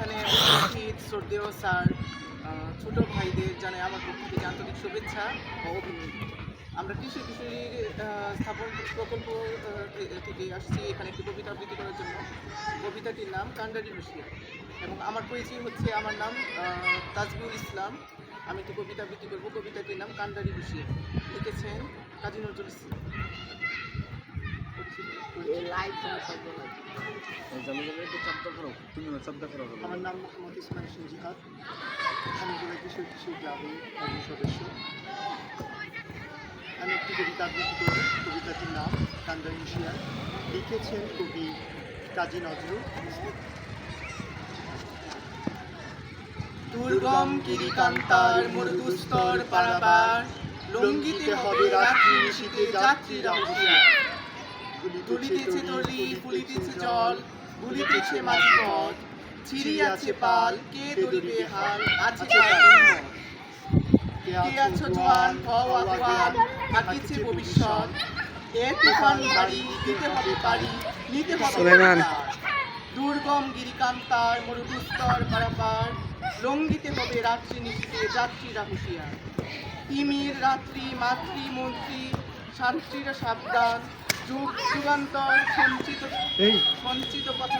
এখানে উপস্থিত শ্রদ্ধেয় স্যার ছোট ভাইদের জানাই আমার পক্ষ থেকে আন্তরিক শুভেচ্ছা ও অভিনন্দন। আমরা কৃষি কিশোরীর স্থাপন প্রকল্প থেকে আসছি এখানে একটি কবিতা আবৃত্তি করার জন্য। কবিতাটির নাম কান্ডারি হুশিয়া এবং আমার পরিচয় হচ্ছে, আমার নাম তাজবুল ইসলাম। আমি একটি কবিতা আবৃত্তি করব। কবিতাটির নাম কান্ডারি হুশিয়া লিখেছেন কাজী নজরুল ইসলাম। আমার নাম মোহাম্মদ ইসমাইল হোসেন জিহাদ। আমি জেলা কিশোর কিশোর একজন সদস্য। আমি একটি কবিতা আবৃত্তি করব। কবিতাটির নাম কান্দার হুশিয়ার। লিখেছেন কবি কাজী নজরুল দুর্গম গিরিকান্তার মরুদুস্তর পারাবার লঙ্ঘিতে হবে রাত্রি নিশীতে যাত্রীরা হুঁশিয়ার। তুলিতেছে তলি ফুলিতেছে জল গুলিতেছে মাঝপথ ছিড়িয়াছে পাল কে ধরিবে হাল আছে কে আছো জোয়ান হও আহ্বান থাকিছে ভবিষ্যৎ। এ তুফান ভারী দিতে হবে পারি নিতে হবে। দুর্গম গিরিকান্তার মরুদুস্তর পারাপার লঙ্গিতে হবে রাত্রি নিশীতে যাত্রীরা হুঁশিয়ার। তিমির রাত্রি মাতৃ মন্ত্রী শান্তিরা সাবধান যুগ যুগান্তর সঞ্চিত সঞ্চিত কথা